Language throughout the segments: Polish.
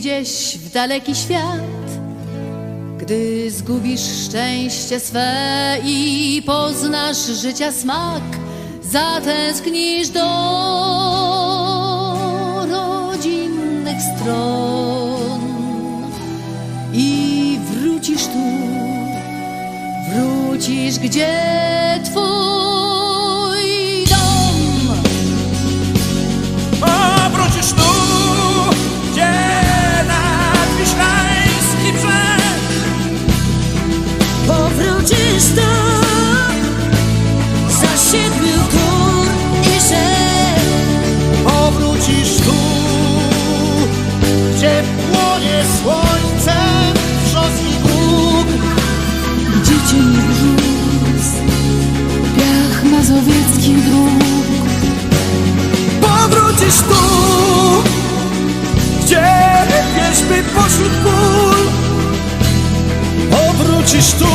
gdzieś w daleki świat, gdy zgubisz szczęście swe i poznasz życia smak, zatęsknisz do rodzinnych stron. I wrócisz tu, wrócisz gdzie twój Powrócisz tu, gdzie wierzby pośród ból Powrócisz tu,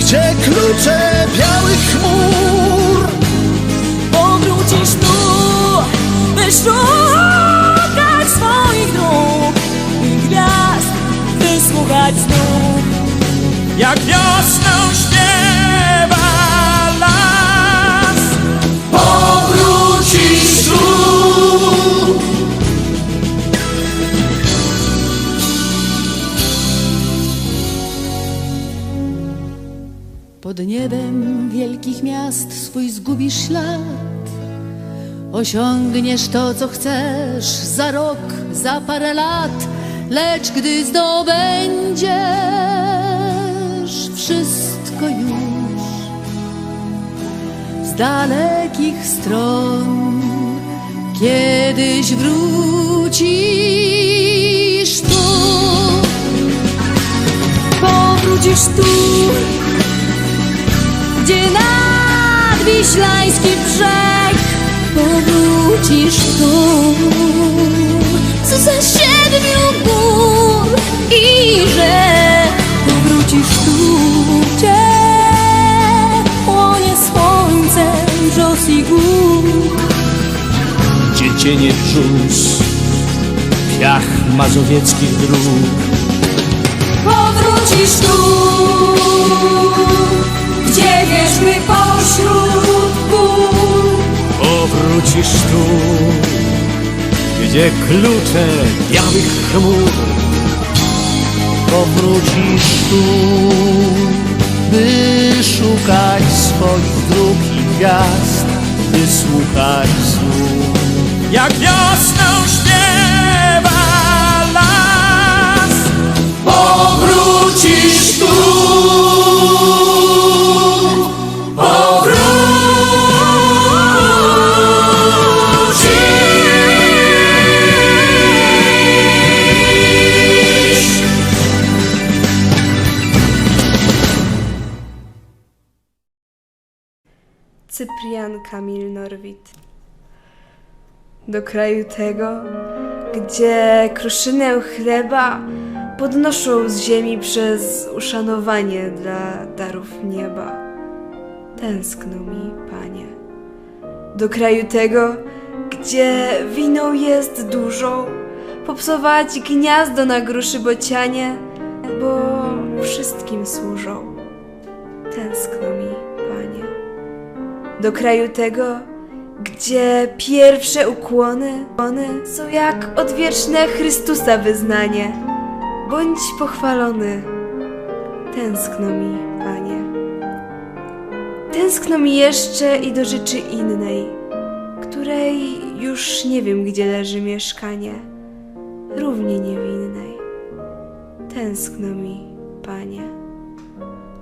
gdzie klucze białych chmur Powrócisz tu, by szukać swoich dróg i gwiazd, by słuchać znów. Jak wiosną śpiewa Pod niebem wielkich miast swój zgubisz ślad. Osiągniesz to, co chcesz za rok, za parę lat, lecz gdy zdobędziesz wszystko już z dalekich stron, kiedyś wrócisz tu. Powrócisz tu, gdzie nadwiślański brzeg. Powrócisz tu, co za siedmiu gór i rzek. Powrócisz tu, gdzie płonie słońce brzos i gór. Gdzie cienie brzus Piach mazowieckich dróg Powrócisz tu, gdzie wierzmy pośród gór. Powrócisz tu Gdzie klucze białych chmur Powrócisz tu By szukać swoich dróg i gwiazd By słuchać słów Jak wiosną Norwid. Do kraju tego, gdzie kruszynę chleba podnoszą z ziemi przez uszanowanie dla darów nieba. Tęskno mi, panie. Do kraju tego, gdzie winą jest dużo, popsować gniazdo na gruszy bocianie, bo wszystkim służą. Tęskno mi, panie do kraju tego, gdzie pierwsze ukłony one są jak odwieczne Chrystusa wyznanie. Bądź pochwalony. Tęskno mi, Panie. Tęskno mi jeszcze i do rzeczy innej, której już nie wiem, gdzie leży mieszkanie, równie niewinnej. Tęskno mi, Panie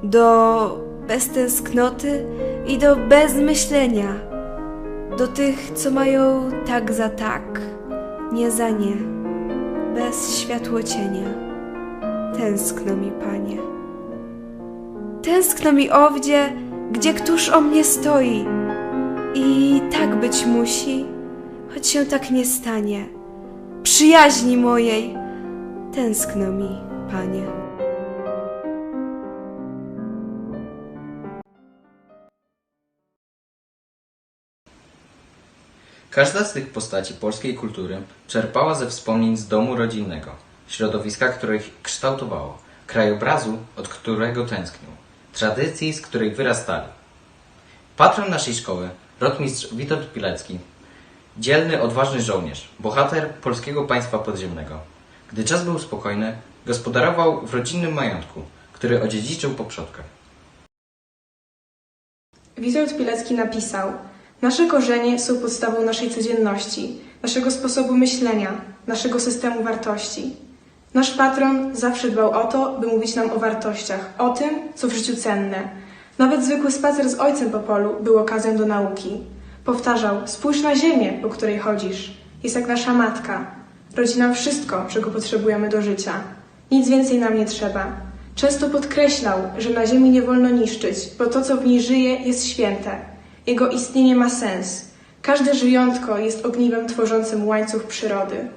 do bez tęsknoty i do bezmyślenia, do tych, co mają tak za tak, nie za nie, bez światłocienia. Tęskno mi, Panie. Tęskno mi owdzie, gdzie któż o mnie stoi. I tak być musi, choć się tak nie stanie. Przyjaźni mojej, tęskno mi, Panie. Każda z tych postaci polskiej kultury czerpała ze wspomnień z domu rodzinnego, środowiska, które ich kształtowało, krajobrazu, od którego tęsknił, tradycji, z której wyrastali. Patron naszej szkoły, rotmistrz Witold Pilecki, dzielny, odważny żołnierz, bohater polskiego państwa podziemnego. Gdy czas był spokojny, gospodarował w rodzinnym majątku, który odziedziczył po przodkach. Witold Pilecki napisał: Nasze korzenie są podstawą naszej codzienności, naszego sposobu myślenia, naszego systemu wartości. Nasz patron zawsze dbał o to, by mówić nam o wartościach, o tym, co w życiu cenne. Nawet zwykły spacer z ojcem po polu był okazją do nauki. Powtarzał: Spójrz na ziemię, po której chodzisz. Jest jak nasza matka. Rodzi nam wszystko, czego potrzebujemy do życia. Nic więcej nam nie trzeba. Często podkreślał, że na ziemi nie wolno niszczyć, bo to, co w niej żyje, jest święte. Jego istnienie ma sens. Każde żyjątko jest ogniwem tworzącym łańcuch przyrody.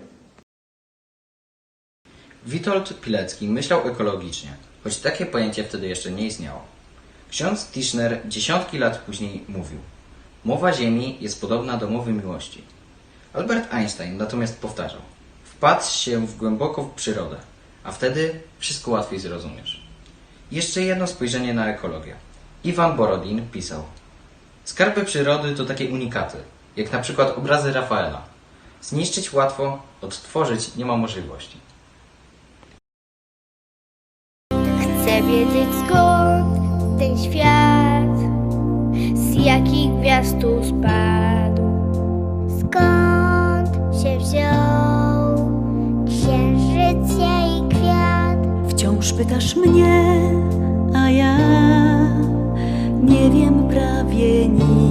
Witold Pilecki myślał ekologicznie, choć takie pojęcie wtedy jeszcze nie istniało. Ksiądz Tischner dziesiątki lat później mówił: Mowa Ziemi jest podobna do mowy miłości. Albert Einstein natomiast powtarzał: Wpatrz się w głęboko w przyrodę, a wtedy wszystko łatwiej zrozumiesz. Jeszcze jedno spojrzenie na ekologię. Iwan Borodin pisał: Skarby przyrody to takie unikaty, jak na przykład obrazy Rafaela. Zniszczyć łatwo, odtworzyć nie ma możliwości. Chcę wiedzieć skąd ten świat, z jakich gwiazd tu spadł, skąd się wziął księżyc jej kwiat. Wciąż pytasz mnie, a ja nie wiem prawie nic.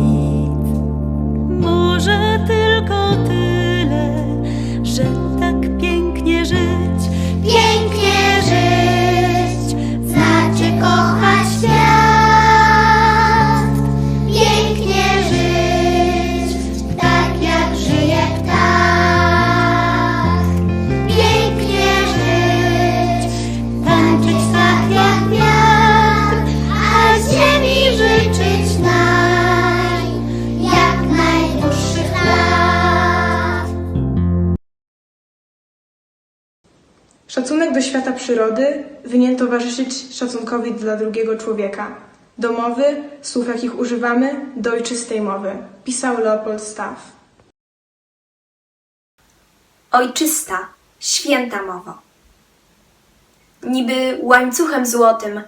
Przyrody winien towarzyszyć szacunkowi dla drugiego człowieka. Do mowy, słów jakich używamy, do ojczystej mowy. Pisał Leopold Staff. Ojczysta, święta mowo. Niby łańcuchem złotym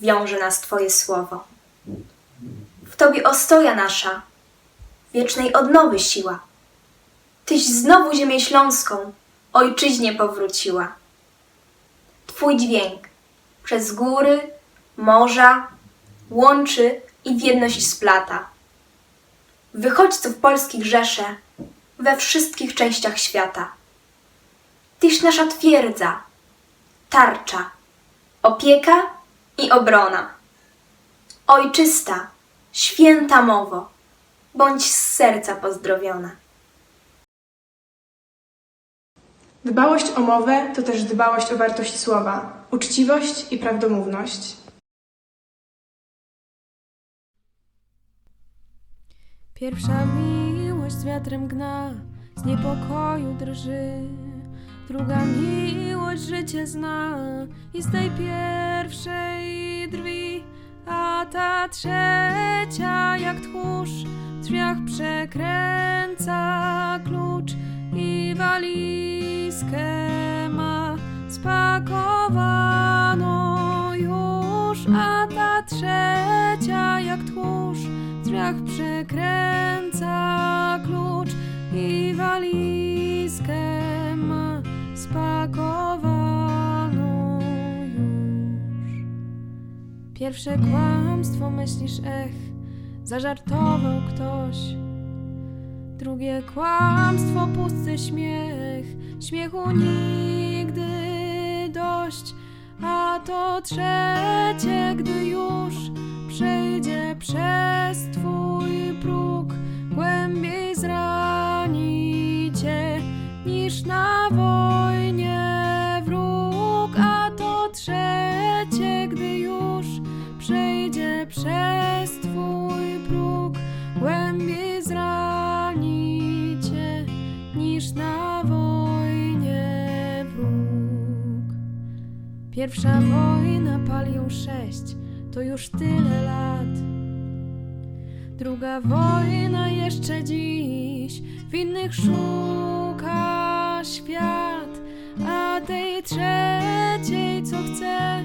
wiąże nas Twoje słowo. W Tobie ostoja nasza, wiecznej odnowy siła. Tyś znowu ziemię śląską ojczyźnie powróciła. Twój dźwięk przez góry, morza łączy i w jedność splata. Wychodźców polskich rzesze we wszystkich częściach świata. Tyś nasza twierdza, tarcza, opieka i obrona. Ojczysta, święta mowo, bądź z serca pozdrowiona. Dbałość o mowę to też dbałość o wartość słowa, uczciwość i prawdomówność. Pierwsza miłość z wiatrem gna, z niepokoju drży. Druga miłość życie zna i z tej pierwszej drwi. A ta trzecia jak tchórz w drzwiach przekręca klucz i walizkę ma spakowaną już. A ta trzecia jak w drzwiach przekręca klucz i walizkę ma spakowaną już. Pierwsze kłamstwo myślisz, ech, zażartował ktoś. Drugie kłamstwo, pusty śmiech, śmiechu nigdy dość. A to trzecie, gdy już przejdzie przez twój próg, głębiej zrani cię niż na wojnie wróg. A to trzecie, gdy już przejdzie przez Pierwsza wojna palią sześć, to już tyle lat. Druga wojna jeszcze dziś w innych szuka świat, a tej trzeciej, co chce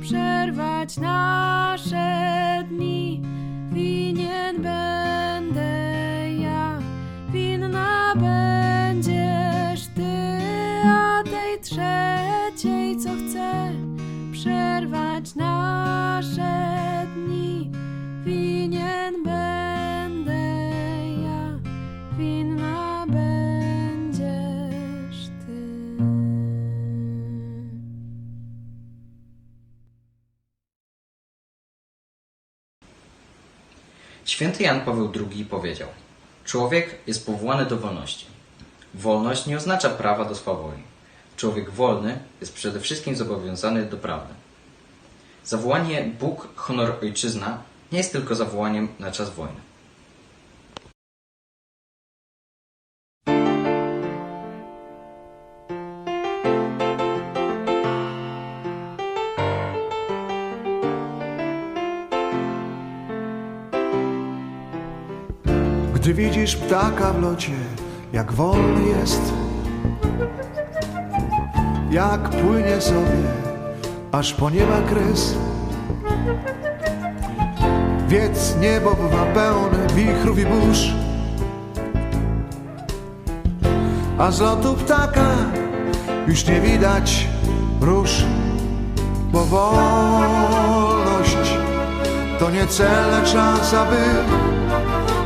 przerwać nasze dni, trzeciej, co chce przerwać nasze dni, winien będę ja, winna będziesz ty. Święty Jan Paweł II powiedział: Człowiek jest powołany do wolności. Wolność nie oznacza prawa do swobody. Człowiek wolny jest przede wszystkim zobowiązany do prawdy. Zawołanie Bóg, honor, ojczyzna nie jest tylko zawołaniem na czas wojny. Gdy widzisz ptaka w locie, jak wolny jest, jak płynie sobie, aż po nieba kres. Wiedz, niebo bywa pełne wichrów i burz, a z lotu ptaka już nie widać róż, bo wolność to nie cel, lecz czas, aby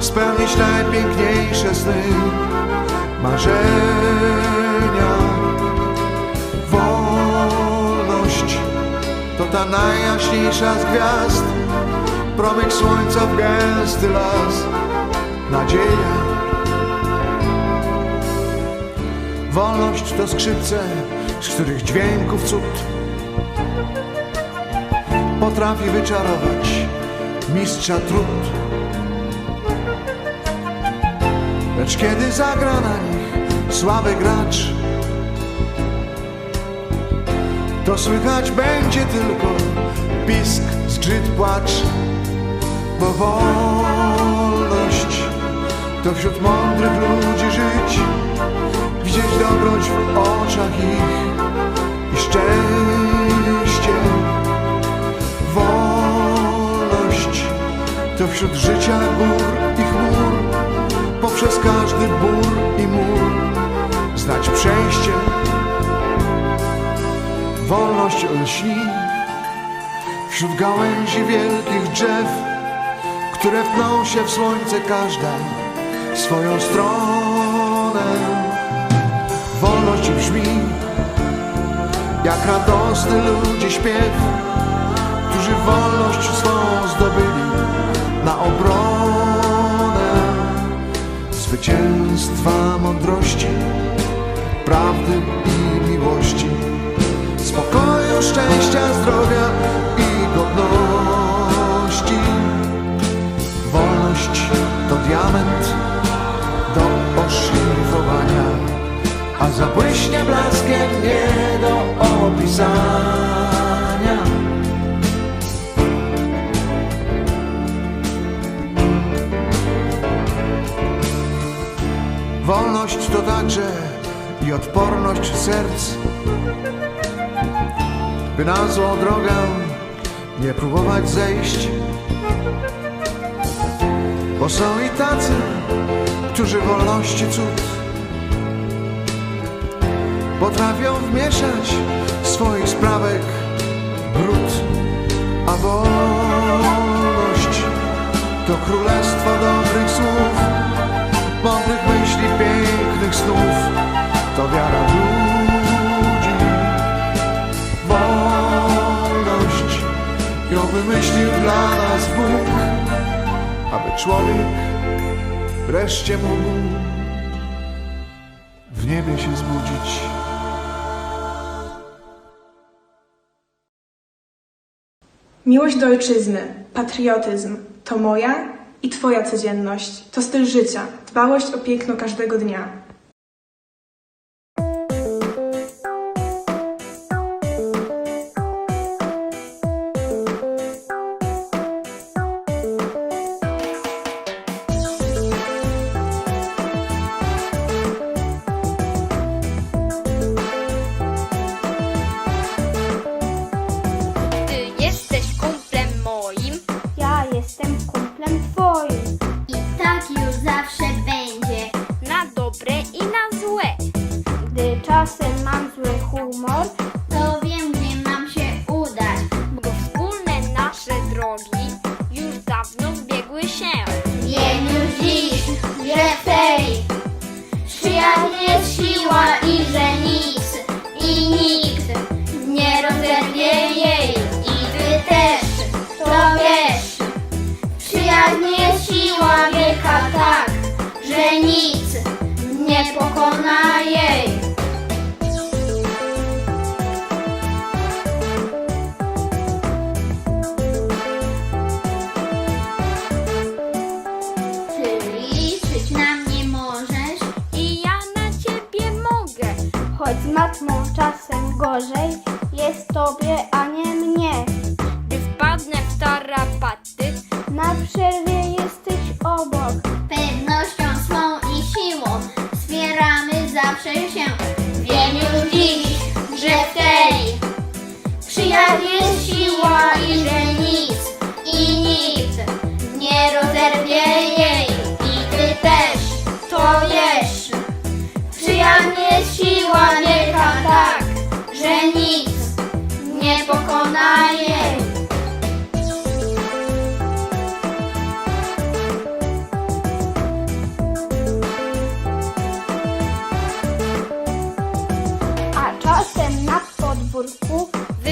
spełnić najpiękniejsze sny, marzenia. Wolność to ta najjaśniejsza z gwiazd, promyk słońca w gęsty las, nadzieja. Wolność to skrzypce, z których dźwięków cud potrafi wyczarować mistrza trud. Lecz kiedy zagra na nich słaby gracz, to słychać będzie tylko pisk, zgrzyt, płacz, bo wolność to wśród mądrych ludzi żyć, widzieć dobroć w oczach ich i szczęście. Wolność to wśród życia gór i chmur poprzez każdy bór i mur znać przejście. Wolność lśni. Wśród gałęzi wielkich drzew, które pną się w słońce każda swoją stronę. Wolność brzmi jak radosny ludzi śpiew, którzy wolność swą zdobyli na obronę. Zwycięstwa mądrości, prawdy i miłości, szczęścia, zdrowia i godności. Wolność to diament do oszlifowania, a zabłyśnie blaskiem nie do opisania. Wolność to także i odporność serc, by na złą drogę nie próbować zejść. Bo są i tacy, którzy wolności cud potrafią wmieszać swoich sprawek brud, a wolność to królestwo dobrych słów mądrych myśli, pięknych snów, to wiara wymyślił dla nas Bóg, aby człowiek wreszcie mógł w niebie się zbudzić. Miłość do ojczyzny, patriotyzm to moja i Twoja codzienność. To styl życia, dbałość o piękno każdego dnia.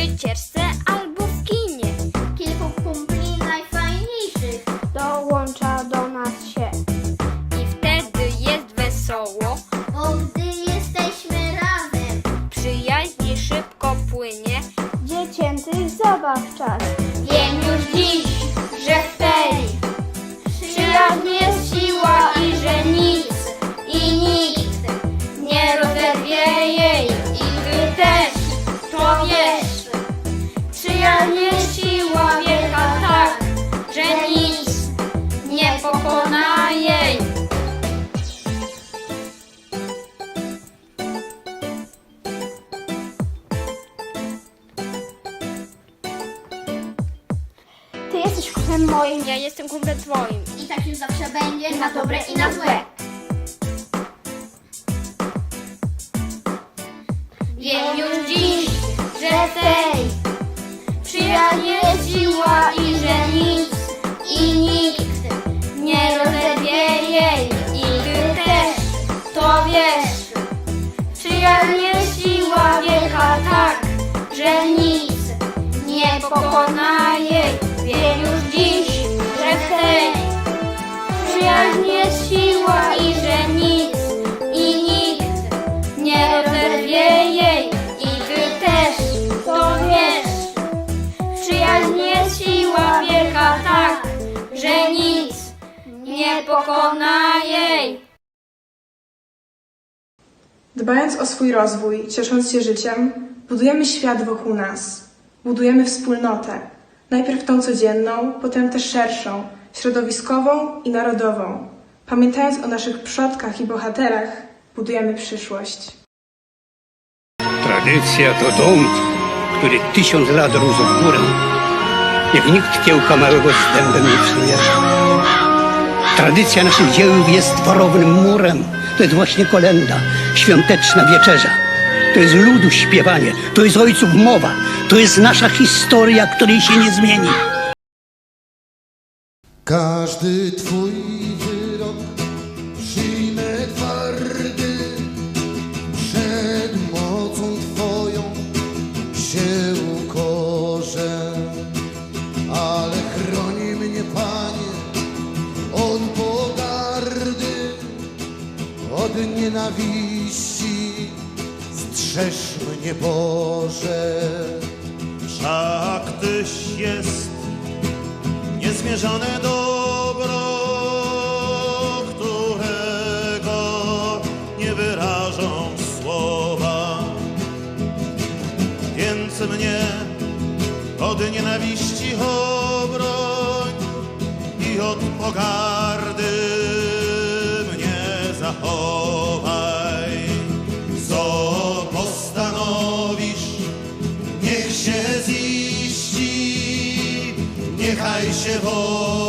вечір. Jestem kumplem twoim. i tak już zawsze będzie na dobre i na złe. Wiem już dziś, że tej przyjaźń jest siła i że nic i nikt nie rozerwie jej. I ty też to wiesz. Przyjaźń jest siła wielka tak, że nic nie pokona jej. Wiem już tej przyjaźń jest siła i że nic i nikt nie rozerwie jej. I ty też to wiesz. Przyjaźń jest siła wielka tak, że nic nie pokona jej. Dbając o swój rozwój, ciesząc się życiem, budujemy świat wokół nas. Budujemy wspólnotę. Najpierw tą codzienną, potem też szerszą, środowiskową i narodową. Pamiętając o naszych przodkach i bohaterach, budujemy przyszłość. Tradycja to dom, który tysiąc lat rósł w górę. Niech nikt kiełka małego stępem nie psuje. Tradycja naszych dzieł jest warownym murem. To jest właśnie kolenda, świąteczna wieczerza. To jest ludu śpiewanie, to jest ojców mowa, to jest nasza historia, której się nie zmieni. Każdy twój wyrok przyjmę twardy, przed mocą twoją się ukorzę, ale chroni mnie Panie od pogardy, od nienawiści, strzeż mnie Boże. Wszak Tyś jest niezmierzone dobro, którego nie wyrażą słowa. Więc mnie od nienawiści obroń i od pogardy Yeshiva.